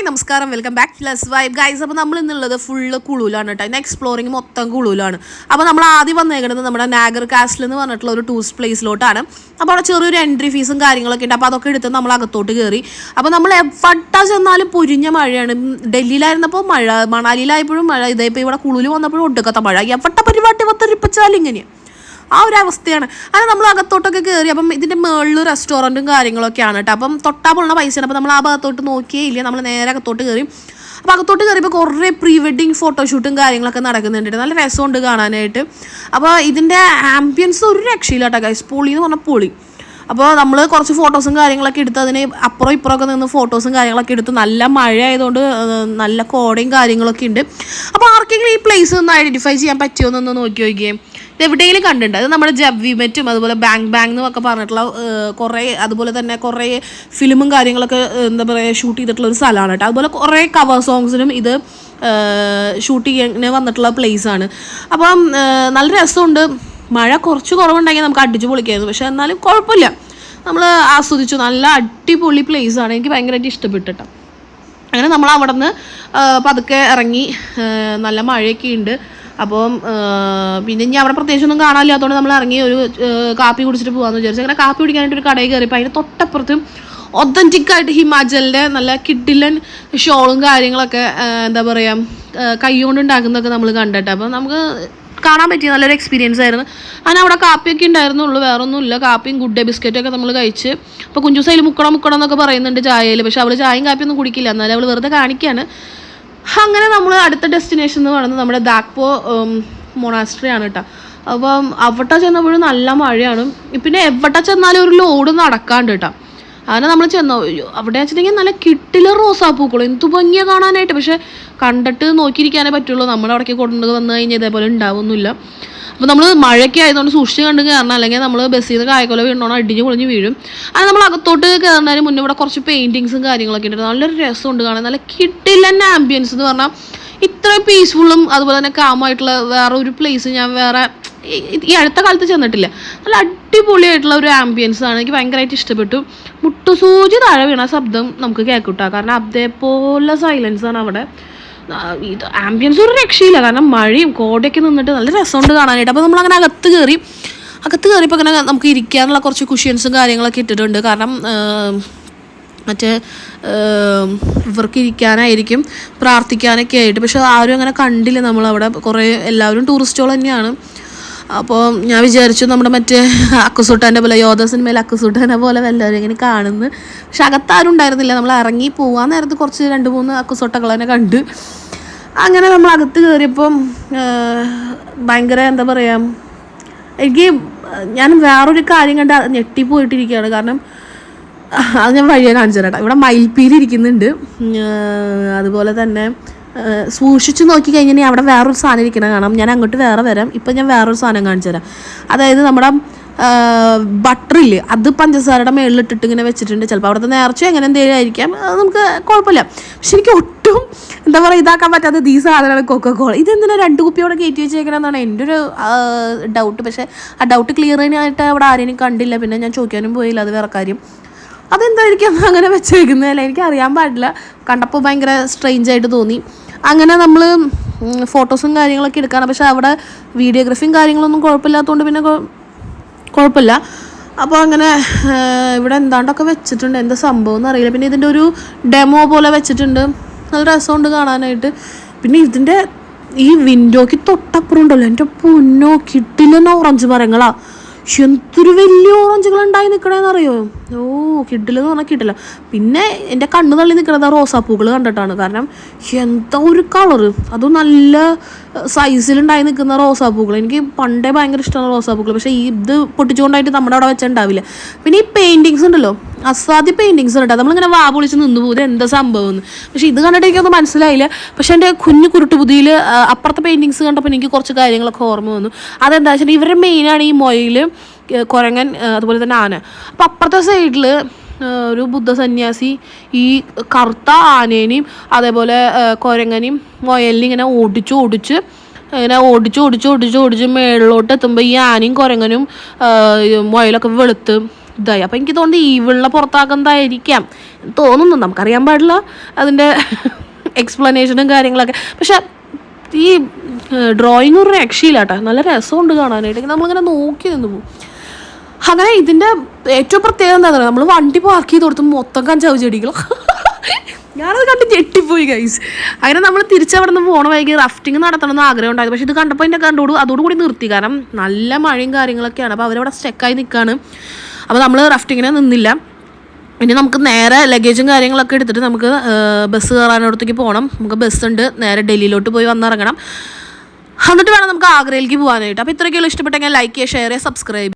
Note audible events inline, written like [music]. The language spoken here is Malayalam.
ഹായ് നമസ്കാരം. വെൽക്കം ബാക്ക് പ്ലസ് ലസ് വൈബ് ഗൈസ് അപ്പോൾ നമ്മൾ ഇന്നുള്ളത് ഫുള്ള് കുളൂലാണ് കേട്ടോ. ഇന്ന് എക്സ്പ്ലോറിങ് മൊത്തം കുളൂലാണ്. അപ്പോൾ നമ്മൾ ആദ്യം വന്നേക്കുന്നത് നമ്മുടെ നാഗർ കാസ്റ്റിൽ എന്ന് പറഞ്ഞിട്ടുള്ള ഒരു ടൂറിസ്റ്റ് പ്ലേസിലോട്ടാണ് അപ്പോൾ അവിടെ ചെറിയൊരു എൻട്രി ഫീസും കാര്യങ്ങളൊക്കെ ഉണ്ട്. അപ്പോൾ അതൊക്കെ എടുത്ത് നമ്മൾ അകത്തോട്ട് കയറി അപ്പോൾ നമ്മൾ എവിടെ ചെന്നാലും പൊരിഞ്ഞ മഴയാണ്. ഡൽഹിയിലായിരുന്നപ്പോൾ മഴ മണാലിയിലായപ്പോഴും മഴ. ഇതായപ്പോൾ ഇവിടെ കുളൂൽ വന്നപ്പോഴും ഒടുക്കത്തെ മഴ. എവിടെ പരിപാടി? വത്തരിപ്പിച്ചാലും ഇങ്ങനെയാണ് ആ ഒരു അവസ്ഥയാണ്. അത് നമ്മൾ അകത്തോട്ടൊക്കെ കയറി അപ്പം ഇതിന്റെ മുകളിൽ റെസ്റ്റോറന്റും കാര്യങ്ങളൊക്കെയാണ് കേട്ടോ. അപ്പം തൊട്ടാ പോണ പൈസയാണ്. അപ്പം നമ്മൾ ആ ഭാഗത്തോട്ട് നോക്കിയേ ഇല്ല. നമ്മൾ നേരെ അകത്തോട്ട് കയറി അപ്പോൾ അകത്തോട്ട് കയറിയപ്പോൾ കുറേ പ്രീ വെഡിങ് ഫോട്ടോഷൂട്ടും കാര്യങ്ങളൊക്കെ നടക്കുന്നുണ്ട് നല്ല രസമുണ്ട് കാണാനായിട്ട്. അപ്പോൾ ഇതിന്റെ ആംബിയൻസ് ഒരു രക്ഷയില്ല കേട്ടോ ഗൈസ് പൊളി എന്ന് പറഞ്ഞാൽ പൊളി. അപ്പോൾ നമ്മൾ കുറച്ച് ഫോട്ടോസും കാര്യങ്ങളൊക്കെ എടുത്ത് അതിന് അപ്പുറം ഇപ്പുറമൊക്കെ നിന്ന് ഫോട്ടോസും കാര്യങ്ങളൊക്കെ എടുത്ത് നല്ല മഴ ആയതുകൊണ്ട് നല്ല കോടയും കാര്യങ്ങളൊക്കെ ഉണ്ട്. അപ്പോൾ ആർക്കെങ്കിലും ഈ പ്ലേസ് ഒന്ന് ഐഡന്റിഫൈ ചെയ്യാൻ പറ്റുമോ എന്നൊന്ന് നോക്കി നോക്കിയേ. എവിടെയെങ്കിലും കണ്ടിട്ടുണ്ട്? അത് നമ്മുടെ ജബ്വിമെറ്റും അതുപോലെ ബാങ്ക് ബാങ്ക് എന്നൊക്കെ പറഞ്ഞിട്ടുള്ള കുറേ അതുപോലെ തന്നെ കുറേ ഫിലിമും കാര്യങ്ങളൊക്കെ എന്താ പറയുക ഷൂട്ട് ചെയ്തിട്ടുള്ള ഒരു സ്ഥലമാണ് കേട്ടോ. അതുപോലെ കുറേ കവർ സോങ്സിനും ഇത് ഷൂട്ട് ചെയ്യാൻ വന്നിട്ടുള്ള ആണ്. അപ്പം നല്ല രസമുണ്ട്. മഴ കുറച്ച് കുറവുണ്ടെങ്കിൽ നമുക്ക് അടിച്ചു പൊളിക്കായിരുന്നു. പക്ഷെ എന്നാലും കുഴപ്പമില്ല. നമ്മൾ ആസ്വദിച്ചു. നല്ല അടിപൊളി പ്ലേസ് ആണ്. എനിക്ക് ഭയങ്കരമായിട്ട് ഇഷ്ടപ്പെട്ടിട്ടോ. അങ്ങനെ നമ്മൾ അവിടെ നിന്ന് പതുക്കെ ഇറങ്ങി നല്ല മഴയൊക്കെ ഉണ്ട്. അപ്പം പിന്നെ ഇനി അവിടെ പ്രത്യേകിച്ചൊന്നും കാണാനില്ലാത്തതുകൊണ്ട് നമ്മൾ ഇറങ്ങി ഒരു കാപ്പി കുടിച്ചിട്ട് പോകാമെന്ന് വിചാരിച്ചു. അങ്ങനെ കാപ്പി കുടിക്കാനായിട്ട് ഒരു കടയിൽ കയറിയപ്പോൾ അതിന് തൊട്ടപ്പുറത്തും ഒത്തന്റിക് ആയിട്ട് ഹിമാചലിന്റെ നല്ല കിഡിലൻ ഷോളും കാര്യങ്ങളൊക്കെ എന്താ പറയുക കൈ കൊണ്ട് ഉണ്ടാക്കുന്നതൊക്കെ നമ്മൾ കണ്ടിട്ട്. അപ്പം നമുക്ക് കാണാൻ പറ്റിയ നല്ലൊരു എക്സ്പീരിയൻസ് ആയിരുന്നു. അങ്ങനെ അവിടെ കാപ്പിയൊക്കെ ഉണ്ടായിരുന്നുള്ളൂ വേറെ ഒന്നുമില്ല കാപ്പിയും ഗുഡ് ഡേ ബിസ്ക്കറ്റൊക്കെ നമ്മൾ കഴിച്ച്. അപ്പോൾ കുഞ്ചു സൈൽ മുക്കണം മുക്കണം എന്നൊക്കെ പറയുന്നുണ്ട് ചായയിൽ പക്ഷേ അവൾ ചായയും കാപ്പിയൊന്നും കുടിക്കില്ല. എന്നാലും അവൾ വെറുതെ കാണിക്കുകയാണ് അങ്ങനെ നമ്മൾ അടുത്ത ഡെസ്റ്റിനേഷൻ എന്ന് പറയുന്നത് നമ്മുടെ ദാക്പോ മൊണാസ്ട്രി ആണ് കേട്ടോ അപ്പം അവിടെ ചെന്നപ്പോഴും നല്ല മഴയാണ്. പിന്നെ എവിടെ ചെന്നാലും ഒരു ലോഡ് നടക്കാണ്ട് കേട്ടോ അങ്ങനെ നമ്മൾ ചെന്ന അവിടെ വെച്ചിട്ടുണ്ടെങ്കിൽ നല്ല കിട്ടില റോസാപ്പൂക്കൾ എന്തു ഭംഗിയാ കാണാനായിട്ട്. പക്ഷെ കണ്ടിട്ട് നോക്കിയിരിക്കാനേ പറ്റുള്ളൂ. നമ്മൾ അവിടേക്ക് കൊണ്ടു വന്നു കഴിഞ്ഞാൽ ഇതേപോലെ ഉണ്ടാവുന്നില്ല. അപ്പോൾ നമ്മൾ മഴയൊക്കെ ആയതുകൊണ്ട് സൂക്ഷിച്ച് കണ്ട് കയറണം അല്ലെങ്കിൽ നമ്മൾ ബസ്സിൽ നിന്ന് കായക്കൊല വീണോണം അടിഞ്ഞ് പൊളിഞ്ഞ് വീഴും. അത് നമ്മൾ അകത്തോട്ട് കയറുന്നതിന് മുന്നേ ഇവിടെ കുറച്ച് പെയിന്റിങ്സും കാര്യങ്ങളൊക്കെ ഉണ്ട് നല്ലൊരു രസമുണ്ട് കാണാൻ. നല്ല കിട്ടില്ല ആംബിയൻസ് എന്ന് പറഞ്ഞാൽ ഇത്ര പീസ്ഫുള്ളും അതുപോലെ തന്നെ കാമായിട്ടുള്ള വേറെ ഒരു പ്ലേസ് ഞാൻ വേറെ ഈ അടുത്ത കാലത്ത് ചെന്നിട്ടില്ല. നല്ല അടിപൊളിയായിട്ടുള്ള ഒരു ആംബിയൻസ് ആണ്. എനിക്ക് ഭയങ്കരമായിട്ട് ഇഷ്ടപ്പെട്ടു. മുട്ടുസൂചി താഴെ വീണ ശബ്ദം നമുക്ക് കേൾക്കൂട്ടാ കാരണം അതേപോലെ സൈലൻസ് ആണ് അവിടെ. ഇത് ആംബിയൻസ് ഒരു രക്ഷയില്ല. കാരണം മഴയും കോടയൊക്കെ നിന്നിട്ട് നല്ല രസമുണ്ട് കാണാനായിട്ട്. അപ്പോൾ നമ്മളങ്ങനെ അകത്ത് കയറി അകത്ത് കയറിയപ്പോൾ അങ്ങനെ നമുക്ക് ഇരിക്കാനുള്ള കുറച്ച് കുഷ്യൻസും കാര്യങ്ങളൊക്കെ ഇട്ടിട്ടുണ്ട്. കാരണം മറ്റേ ഇവർക്ക് ഇരിക്കാനായിരിക്കും പ്രാർത്ഥിക്കാനൊക്കെ ആയിട്ട്. പക്ഷെ ആരും അങ്ങനെ കണ്ടില്ല. നമ്മളവിടെ കുറേ എല്ലാവരും ടൂറിസ്റ്റുകൾ തന്നെയാണ്. അപ്പോൾ ഞാൻ വിചാരിച്ചു നമ്മുടെ മറ്റേ അക്കുസൂട്ടാന്റെ പോലെ യോധ സിനിമയിൽ അക്കുസൂട്ടാനെ പോലെ എല്ലാവരും ഇങ്ങനെ കാണുന്നു. പക്ഷെ അകത്താരും ഉണ്ടായിരുന്നില്ല. നമ്മൾ ഇറങ്ങി പോകാൻ നേരത്ത് കുറച്ച് രണ്ട് മൂന്ന് അക്കുസൂട്ടകളെ കണ്ട്. അങ്ങനെ നമ്മൾ അകത്ത് കയറിയപ്പം ഭയങ്കര എന്താ പറയുക എനിക്ക് ഞാൻ വേറൊരു കാര്യം കണ്ട് ഞെട്ടിപ്പോയിട്ടിരിക്കുകയാണ്. കാരണം അത് ഞാൻ വഴിയെ കാണിച്ചു തരാം ഇവിടെ മയിൽപ്പീലി ഇരിക്കുന്നുണ്ട്. അതുപോലെ തന്നെ സൂക്ഷിച്ചു നോക്കി കഴിഞ്ഞാൽ അവിടെ വേറൊരു സാധനം ഇരിക്കണ കാണാം. ഞാൻ അങ്ങോട്ട് വേറെ വരാം. ഇപ്പം ഞാൻ വേറൊരു സാധനം കാണിച്ചു തരാം. അതായത് നമ്മുടെ ബട്ടറിൽ അത് പഞ്ചസാരയുടെ മേളിലിട്ടിട്ട് ഇങ്ങനെ വെച്ചിട്ടുണ്ട്. ചിലപ്പോൾ അവിടുത്തെ നേർച്ച അങ്ങനെ എന്തെങ്കിലും ആയിരിക്കാം. അത് നമുക്ക് കുഴപ്പമില്ല. പക്ഷെ എനിക്ക് ഒട്ടും എന്താ പറയുക ഇതാക്കാൻ പറ്റാത്ത ഈ സാധനമാണ് കൊക്കക്കോള ഇതെന്തിനാ രണ്ട് കുപ്പിയോടെ കയറ്റി വെച്ചേക്കണമെന്നാണ് എന്റെ ഒരു ഡൗട്ട് പക്ഷേ ആ ഡൗട്ട് ക്ലിയർ ചെയ്യാനായിട്ട് അവിടെ ആരെയും കണ്ടില്ല. പിന്നെ ഞാൻ ചോദിക്കാനും പോയില്ല. അത് വേറെ കാര്യം. അതെന്തായിരിക്കും? അങ്ങനെ വെച്ചേക്കുന്നതല്ല? എനിക്ക് അറിയാൻ പാടില്ല. കണ്ടപ്പോൾ ഭയങ്കര സ്ട്രെയിഞ്ചായിട്ട് തോന്നി. അങ്ങനെ നമ്മൾ ഫോട്ടോസും കാര്യങ്ങളൊക്കെ എടുക്കാണ് പക്ഷെ അവിടെ വീഡിയോഗ്രഫിയും കാര്യങ്ങളൊന്നും കുഴപ്പമില്ലാത്തതുകൊണ്ട് പിന്നെ കുഴപ്പമില്ല. അപ്പോൾ അങ്ങനെ ഇവിടെ എന്താണ്ടൊക്കെ വെച്ചിട്ടുണ്ട്. എന്താ സംഭവം എന്ന് അറിയില്ല. പിന്നെ ഇതിന്റെ ഒരു ഡെമോ പോലെ വെച്ചിട്ടുണ്ട്. നല്ല രസമുണ്ട് കാണാനായിട്ട്. പിന്നെ ഇതിന്റെ ഈ വിൻഡോയ്ക്ക് തൊട്ടപ്പുറം ഉണ്ടല്ലോ. എന്റെ പൊന്നോ കിട്ടില്ലെന്ന ഓറഞ്ച് മരങ്ങളാ. എന്തൊരു വലിയ ഓറഞ്ചുകൾ ഉണ്ടായി നിൽക്കണേന്ന് അറിയോ ഓ കിഡിലെന്ന് പറഞ്ഞാൽ കിട്ടില്ല പിന്നെ എന്റെ കണ്ണ് തള്ളി നിൽക്കുന്നത് ആ റോസാപ്പൂക്കൾ കണ്ടിട്ടാണ്. കാരണം എന്താ ഒരു കളറ്? അതും നല്ല സൈസിലുണ്ടായി നിൽക്കുന്ന റോസാപ്പൂക്കൾ എനിക്ക് പണ്ടേ ഭയങ്കര ഇഷ്ടമാണ് റോസാപ്പൂക്കൾ പക്ഷേ ഇത് പൊട്ടിച്ചുകൊണ്ടായിട്ട് നമ്മുടെ അവിടെ വെച്ചിട്ടുണ്ടാവില്ല. പിന്നെ ഈ പെയിന്റിങ്സ് ഉണ്ടല്ലോ? അസാധ്യ പെയിന്റിങ്സ് ഉണ്ട് നമ്മളിങ്ങനെ വാ പൊളിച്ച് നിന്ന് പോകും. എന്താ സംഭവം എന്ന് പക്ഷേ ഇത് കണ്ടിട്ട് എനിക്കൊന്നും മനസ്സിലായില്ല. പക്ഷേ എന്റെ കുഞ്ഞു കുരുട്ടുപുതിയിൽ അപ്പുറത്തെ പെയിന്റിങ്സ് കണ്ടപ്പോൾ എനിക്ക് കുറച്ച് കാര്യങ്ങളൊക്കെ ഓർമ്മ വന്നു. അതെന്താ വെച്ചാൽ ഇവരുടെ മെയിനാണ് ഈ മൊയിൽ കുരങ്ങൻ അതുപോലെ തന്നെ ആന. അപ്പം അപ്പുറത്തെ സൈഡിൽ ഒരു ബുദ്ധ സന്യാസി ഈ കറുത്ത ആനേനെയും അതേപോലെ കുരങ്ങനെയും മൊയലിനെയും ഇങ്ങനെ ഓടിച്ച് ഓടിച്ച് ഇങ്ങനെ ഓടിച്ച് ഓടിച്ച് ഓടിച്ച് ഓടിച്ച് മേളിലോട്ട് എത്തുമ്പോൾ ഈ ആനയും കുരങ്ങനും ഈ മുയലൊക്കെ വെളുത്ത് ഇതായി. അപ്പം എനിക്ക് തോന്നുന്നു വെള്ള പുറത്താക്കുന്നതായിരിക്കാം തോന്നുന്നു. നമുക്കറിയാൻ പാടില്ല അതിന്റെ എക്സ്പ്ലനേഷനും [laughs] കാര്യങ്ങളൊക്കെ. പക്ഷെ ഈ ഡ്രോയിങ് ഒരു രക്ഷയില്ല കേട്ടോ. നല്ല രസമുണ്ട് കാണാനായിട്ട്. നമ്മളിങ്ങനെ നോക്കി നിന്ന് പോകും അങ്ങനെ ഇതിന്റെ ഏറ്റവും പ്രത്യേകത എന്താ പറയുക നമ്മൾ വണ്ടി പാർക്ക് ചെയ്ത് കൊടുത്ത് മൊത്തം കഞ്ചാവ് ചെടികൾ ഞാനത് കണ്ട് ഞെട്ടിപ്പോയി ഗൈസ് അങ്ങനെ നമ്മൾ തിരിച്ചവിടെ നിന്ന് പോകണം വൈകി റഫ്റ്റിംഗ് നടത്തണം എന്ന് ആഗ്രഹം ഉണ്ടായത് പക്ഷെ ഇത് കണ്ടപ്പോൾ എന്റെ കണ്ടോട് അതോടുകൂടി നിർത്തി. കാരണം നല്ല മഴയും കാര്യങ്ങളൊക്കെയാണ്. അപ്പോൾ അവരവിടെ സ്റ്റെക്കായി നിൽക്കുകയാണ് അപ്പോൾ നമ്മൾ റഫ്റ്റിങ്ങിനെ നിന്നില്ല. ഇനി നമുക്ക് നേരെ ലഗേജും കാര്യങ്ങളൊക്കെ എടുത്തിട്ട് നമുക്ക് ബസ് കയറാനടുത്തേക്ക് പോകണം നമുക്ക് ബസ് ഉണ്ട്. നേരെ ഡൽഹിയിലോട്ട് പോയി വന്നിറങ്ങണം. എന്നിട്ട് വേണം നമുക്ക് ആഗ്രയിലേക്ക് പോകാനായിട്ട് അപ്പോൾ ഇത്രയൊക്കെയുള്ള. ഇഷ്ടപ്പെട്ടെങ്കിൽ ലൈക്ക് ചെയ്യുക ഷെയർ ചെയ്യുക സബ്സ്ക്രൈബ്